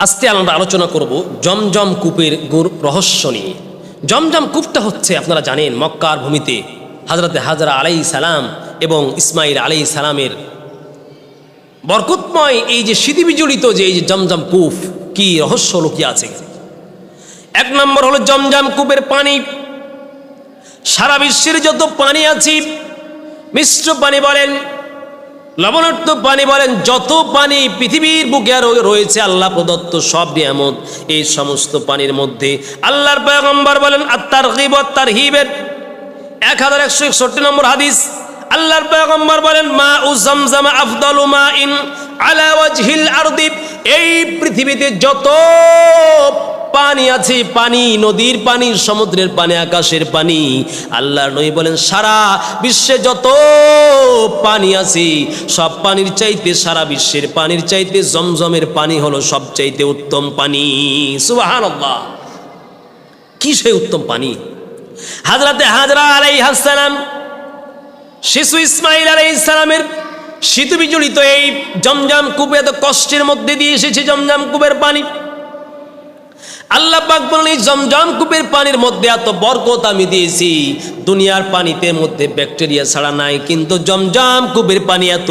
আজকে আমরা আলোচনা করব জমজম কূপের গুর রহস্য নিয়ে। জমজম কূপটা হচ্ছে, আপনারা জানেন, মক্কার ভূমিতে হাজরতে হাজরা আলাই সালাম এবং ইসমাইল আলাই সালামের বরকতময় এই যে স্মৃতিবিজড়িত যে এই যে জমজম কূপ, কি রহস্য লুকিয়ে আছে এক নম্বর হলো জমজম কূপের পানি। সারা বিশ্বের যত পানি আছে, মিশ্র পানি বলেন লবণাক্ত পানি বলেন, যত পানি পৃথিবীর বুকে আর রয়েছে, আল্লাহ প্রদত্ত সব নিয়ামত এই সমস্ত পানির মধ্যে। আল্লাহর পয়গম্বর বলেন আত্মার হিব আত্মার হিবের এক হাজার একশো একষট্টি নম্বর হাদিস। আল্লাহর পয়গম্বর বলেন, মা উ জমজম আফদলু মা ইন আলা ওয়াজহিল আরদি। এই পৃথিবীতে যত পানি আছে, পানি, নদীর পানি, সমুদ্রের পানি, আকাশের পানি। আল্লাহ নবী বলেন, সারা বিশ্বে যত পানি আছে, সব পানির চাইতে, সারা বিশ্বের পানির চাইতে জমজমের পানি হলো সবচাইতে উত্তম পানি। সুবহানাল্লাহ। কি সেই উত্তম পানি? হাজরাতে হাজরা আলাই হাসালাম শিশু ইসমাইল আলাই ইসলামের শীত বিজড়িত এই জমজম কূপে এত কষ্টের মধ্যে দিয়ে এসেছে জমজম কূপের পানি। আল্লাহ পাক বলেন এই জমজম কূপের পানির মধ্যে এত বরকত আমি দিয়েছি। দুনিয়ার পানিতে মধ্যে ব্যাকটেরিয়া ছাড়া নাই, কিন্তু জমজম কূপের পানি এত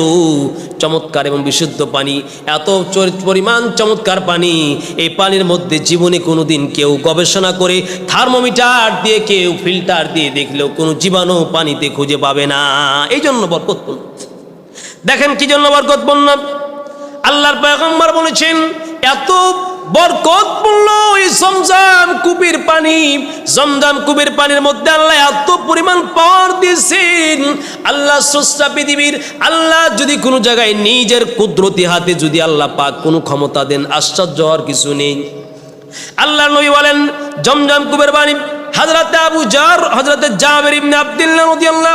চমৎকার এবং বিশুদ্ধ পানি, এত পরিমাণ চমৎকার পানি। এই পানির মধ্যে জীবনে কোনোদিন কেউ গবেষণা করে থার্মোমিটার দিয়ে, কেউ ফিল্টার দিয়ে দেখলেও কোনো জীবাণু পানিতে খুঁজে পাবে না। এই জন্য বরকতপূর্ণ দেখেন কি জন্য বরকত বরকতপূর্ণ আল্লাহর পয়গম্বর বলেছেন, এত বরকতপূর্ণ এই জমজাম কুপির পানি। জমজাম কুপির পানির মধ্যে আল্লাহ এত পরিমাণ পাওয়ার দিয়েছেন। আল্লাহ স্রষ্টা পৃথিবীর, আল্লাহ যদি কোনো জায়গায় নিজের কুদরতি হাতে যদি আল্লাহ পাক কোনো ক্ষমতা দেন, আশ্চর্য হওয়ার কিছু নেই। আল্লাহ নবী বলেন, জমজম কুবের বাণী হযরতে আবু জার, হযরতে জাবির ইবনে আব্দুল্লাহ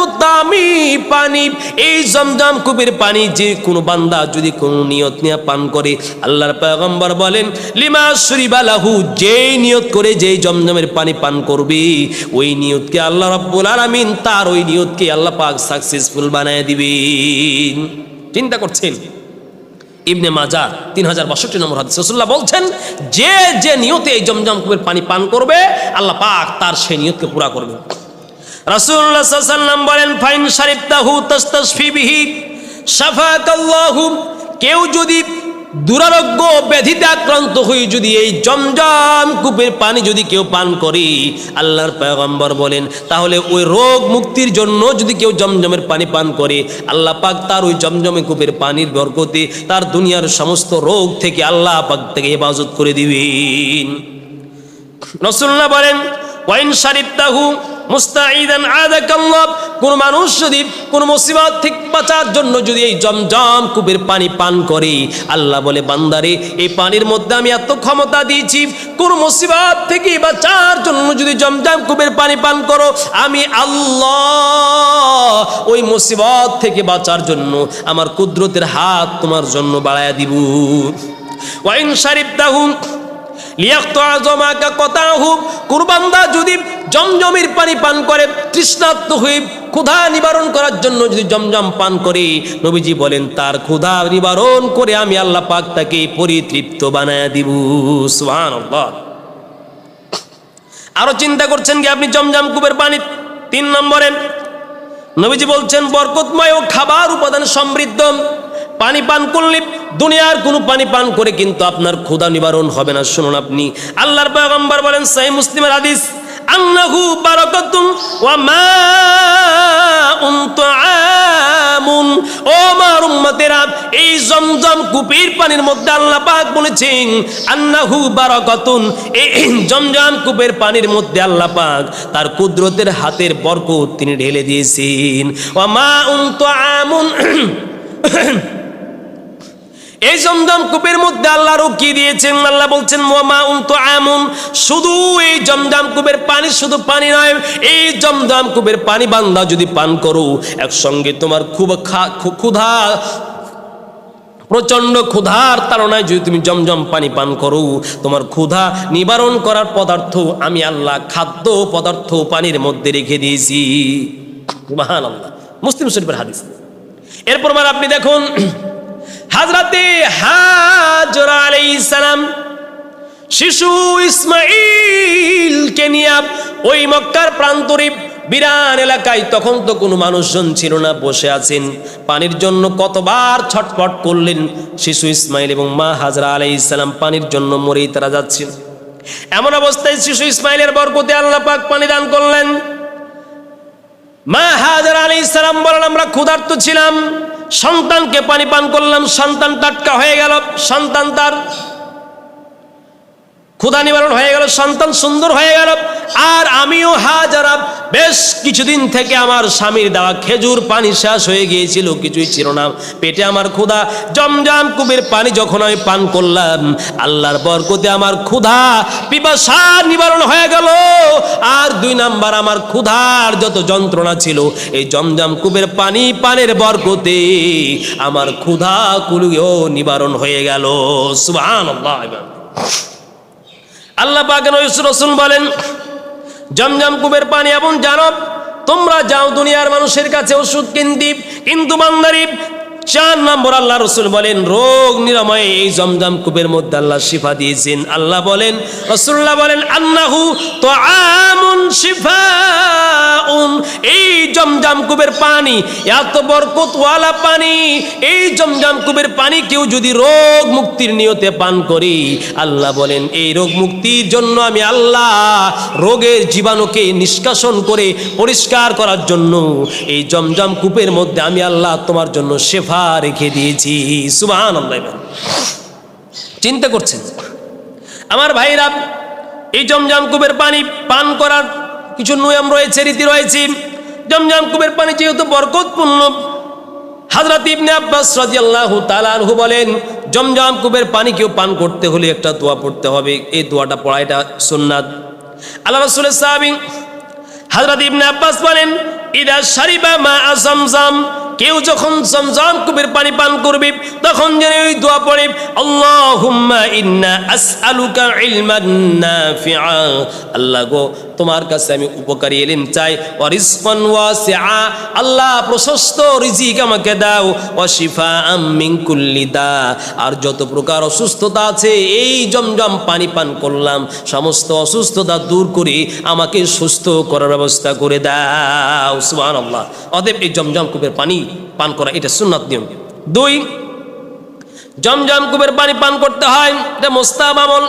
পানি, এই জমজম কূপের পানি যে কোনো বান্দা যদি কোনো নিয়ত নিয়ে পান করে, আল্লাহর পয়গম্বর বলেন, লিমা শরীবালাহু যেই নিয়ত করে যেই জমজমের পানি পান করবে, ওই নিয়তকে আল্লাহ রাব্বুল আলামিন তার ওই নিয়তকে আল্লাহ পাক সাকসেসফুল বানায় দিবেন। চিন্তা করছেন? ইবনে মাজা তিন হাজার বাষট্টি নম্বর হাদিস রসুল্লাহ বলছেন, যে যে নিয়তে এই জমজম কূপের পানি পান করবে, আল্লাহ পাক তার সেই নিয়তকে পুরা করবে রাসূলুল্লাহ সাল্লাম বলেন, ফাইন শারিবতাহু তাস্তাশফি বিহি, শাফাকাল্লাহু কেউ যদি দুরারোগ্য ব্যাধিতে আক্রান্ত হয়ে যদি এই জমজম কূপের পানি যদি কেউ পান করে, আল্লাহর পয়গম্বর বলেন, তাহলে ওই রোগ মুক্তির জন্য যদি কেউ জমজমের পানি পান করে, আল্লাহ পাক তার ওই জমজমে কূপের পানির বরকতে তার দুনিয়ার সমস্ত রোগ থেকে আল্লাহ পাক থেকে হেফাজত করে দিবেন। রসুল্লাহ বলেন, ওয়াইন শারিবতাহু মুস্তাঈদান আদাকাল্লাহ। কোন মানুষ যদি কোন মুসিবত থেকে বাঁচার জন্য যদি এই জমজম কূপের পানি পান করে, আল্লাহ বলে, বান্দারে, এই পানির মধ্যে আমি এত ক্ষমতা দিয়েছি, কোন মুসিবত থেকে বাঁচার জন্য যদি জমজম কূপের পানি পান করো, আমি আল্লাহ ওই মুসিবত থেকে বাঁচার জন্য আমার কুদরতের হাত তোমার জন্য বাড়ায়া দিব। ওয়াইন শারিবতাহু কুরবান্দা যদি জমজমের পানি পান করে, তৃষ্ণার্ত হয়ে ক্ষুধা নিবারণ করার জন্য যদি জমজম পান করে, নবীজি বলেন, তার ক্ষুধা নিবারণ করে আমি আল্লাহ পাক তাকে পরিতৃপ্ত বানায় দিব। সুবহানাল্লাহ। আরও চিন্তা করছেন কি, আপনি জমজম কূপের পানি তিন নম্বরে নবীজি বলছেন, বরকতময় ও খাবার উপাদান সমৃদ্ধ। পানি পান করলে, দুনিয়ার কোনো পানি পান করে কিন্তু আপনার ক্ষুধা নিবারণ হবে না। শুনুন আপনি। আল্লাহর পয়গম্বর বলেন সাই মুসলিমের আদিস আন্নাহু বারাকাতুন ওয়া মাউন তুআমুন ও আমার উম্মতেরা, এই জমজম কুপির পানির মধ্যে আল্লাহ পাক বলেছেন, আন্নাহু বারাকাতুন। এই জমজম কূপের পানির মধ্যে আল্লাহ পাক তার কুদরতের হাতের বরকত তিনি ঢেলে দিয়েছেন। ও ওয়া মাউন তুআমুন এই জমজম কূপের মধ্যে আল্লাহরও কি দিয়েছেন? আল্লাহ বলছেন মোমা উন্ত আমুন। শুধু এই জমজম কূপের পানি শুধু পানি নয়, এই জমজম কূপের পানি বান্দা যদি পান করো, একসঙ্গে তোমার খুব ক্ষুধা, প্রচণ্ড ক্ষুধার তাড়নায় যদি তুমি জমজম পানি পান করো, তোমার ক্ষুধা নিবারণ করার পদার্থ আমি আল্লাহ খাদ্য পদার্থ পানির মধ্যে রেখে দিয়েছি। মহান আল্লাহ মুসলিম শরীফের হাদিস। এরপর আপনি দেখুন হাজরাতে হাজরা আলাইহিস সালাম শিশু ইসমাইলকে নিয়ে ওই মক্কার প্রান্তরে বিরান এলাকায়, তখন তো কোনো মানুষজন ছিল না, বসে আছেন। পানির জন্য কতবার ছটফট করলেন শিশু ইসমাইল এবং মা হাজরা আলাই ইসলাম পানির জন্য মরেই তারা যাচ্ছেন এমন অবস্থায় শিশু ইসমাইলের বরকতে আল্লাহ পাক পানি দান করলেন। মা হাজার আলী ইসলাম বলেন, আমরা ক্ষুধার্ত ছিলাম। সন্তানকে পানি পান করলাম সন্তান টাটকা হয়ে গেল সন্তান তার ক্ষুধা নিবারণ হয়ে গেল, সন্তান সুন্দর হয়ে গেল। আর আমিও হাজারা বেশ কিছুদিন থেকে আমার স্বামীর দেওয়া খেজুর পানি শেষ হয়ে গিয়েছিল, কিছুই ছিল না। পেটে আমার ক্ষুধা, জমজম কুবের পানি যখন আমি পান করলাম, আল্লাহর বরকতে আমার ক্ষুধা, পিপাসা নিবারণ হয়ে গেল। আর দুই নাম্বার আমার ক্ষুধার যত যন্ত্রণা ছিল, এই জমজম কুবের পানি, পানের বরকতে আমার ক্ষুধা কুলিও নিবারণ হয়ে গেল। সুবহানাল্লাহ আল্লাহ পাক রসুল বলেন, জমজম কুবের পানি এমন জানব, তোমরা যাও দুনিয়ার মানুষের কাছে ওষুধ কিনতি, কিন্তু বান্দারি চার নম্বর আল্লাহ রসুল বলেন, রোগ নিরাময়ে এই জমজম কুবের মধ্যে আল্লাহ শিফা দিয়েছেন। আল্লাহ বলেন রসুল্লাহ বলেন, আন্নাহু তো আমুন শিফা এই জমজম কুবের পানি, এত বরকতওয়ালা পানি, এই জমজম কুবের পানি কেউ যদি রোগ মুক্তির নিয়তে পান করি, আল্লাহ বলেন, এই রোগ মুক্তির জন্য আমি আল্লাহ রোগের জীবাণুকে নিষ্কাশন করে পরিষ্কার করার জন্য, এই জমজম কূপের মধ্যে আমি আল্লাহ তোমার জন্য শেফা রেখে দিয়েছি। সুবাহান চিন্তা করছেন? আমার ভাইরা, এই জমজম কূপের পানি পান করার কিছু নিয়ম রয়েছে, রীতি রয়েছে। জমজম কূপের পানি যেহেতু বরকতপূর্ণ, হাজরত ইবনে আব্বাস রাদিয়াল্লাহু তাআলা আনহু বলেন, জমজম কূপের পানি কেউ পান করতে হলে একটা দোয়া পড়তে হবে। এই দোয়াটা পড়া এটা সুন্নাত। আল্লাহ রাসূলের সাহাবী হাজরত ইবনে আব্বাস বলেন, ইদা শারিবা মা আজমজাম কেউ যখন জমজম কুবের পানি পান করবে, তখন যেন ওই দোয়া পড়ে, আল্লাহুম্মা আল্লাহ গো, তোমার কাছে আমি উপকারী এলিম চাই আল্লাহ প্রশস্ত রিজিক আমাকে দাও, ওয়া শিফাআম মিন কুল্লি দা। আর যত প্রকার অসুস্থতা আছে, এই জমজম পানি পান করলাম, সমস্ত অসুস্থতা দূর করে আমাকে সুস্থ করার ব্যবস্থা করে দাও। সুবহানাল্লাহ। অতএব এই জমজম কূপের পানি পান করা, এটা সুন্নাত নিয়ম। দুই, জমজম কূপের পানি পান করতে হয়, এটা মোস্তাব আমল।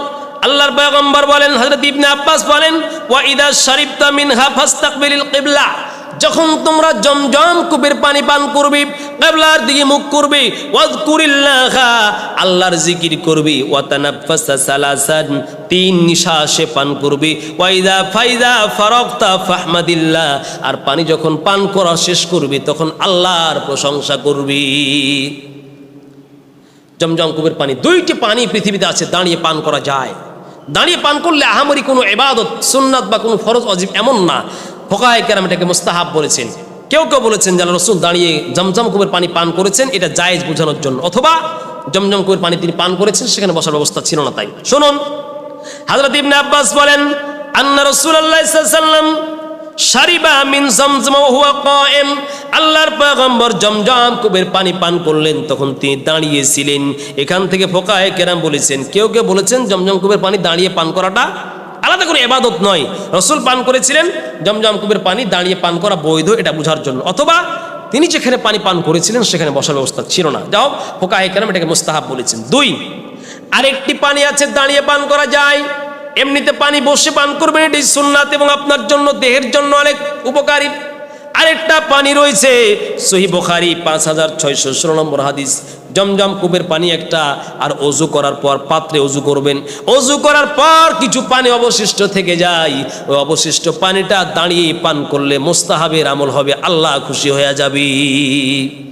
আল্লাহর পয়গম্বর বলেন হজরত ইবনে আব্বাস বলেন, ওয়া ইদা শারিবতা মিনহা ফাস্তাকবিলিল কিবলা। যখন তোমরা জমজম কূপের পানি পান করবে, কিবলার দিকে মুখ করবে আল্লাহর জিকির করবে ওয়া তানাফফাসা সালাসান, তিন নিঃশ্বাসে পান করবে, ওয়াইদা ফাইদা ফারাগতা ফাহমাদিল্লাহ, আর পানি যখন পান করা শেষ করবে, তখন আল্লাহর প্রশংসা করবি। জমজম কূপের পানি, দুইটি পানি পৃথিবীতে আছে, দাঁড়িয়ে পান করা যায়। দাঁড়িয়ে পান করলে আহামরি কোনো এবাদত সুন্নাত বা কোনো ফরজ অজিব এমন না। ফোকায় কেরাম এটাকে মোস্তাহাব বলেছেন। কেউ কেউ বলেছেন যারা রসুল দাঁড়িয়ে জমজম কূপের পানি পান করেছেন, এটা জায়েজ বোঝানোর জন্য। অথবা জমজম কূপের পানি তিনি পান করেছেন, সেখানে বসার ব্যবস্থা ছিল না তাই। শুনুন, হাজরত ইবনে আব্বাস বলেন, আন্না রাসূলুল্লাহ সাল্লাম শারিবা মিন জমজম হুয়া কায়েম। আল্লাহর পয়গম্বর জমজম কূপের পানি পান করলেন, তখন তিনি দাঁড়িয়েছিলেন। এখান থেকে ফোকায়ে কেরাম বলেছেন, কেউ কেউ বলেছেন জমজম কূপের পানি দাঁড়িয়ে পান করাটা আলাদা কোনো এবাদত নয়। রসুল পান করেছিলেন, জমজম কূপের পানি, দাঁড়িয়ে পান করা বৈধ, এটা বোঝার জন্য। অথবা তিনি যেখানে পানি পান করেছিলেন, সেখানে বসার ব্যবস্থা ছিল না। যাও, ফোকাহে কেরাম এটাকে মোস্তাহাব বলেছেন। দুই, আরেকটি পানি আছে, দাঁড়িয়ে পান করা যায়। এমনিতে পানি বসে পান করবেন, এটি সুন্নাত এবং আপনার জন্য, দেহের জন্য অনেক উপকারী। আরেকটা পানি রয়েছে সহি বোখারি পাঁচ হাজার ছয়শো ষোলো নম্বর হাদিস। জমজম কূপের পানি একটা, আর অজু করার পর পাত্রে অজু করবেন। অজু করার পর কিছু পানি অবশিষ্ট থেকে যায়। ওই অবশিষ্ট পানিটা দাঁড়িয়ে পান করলে মোস্তাহাবের আমল হবে, আল্লাহ খুশি হয়ে যাবে।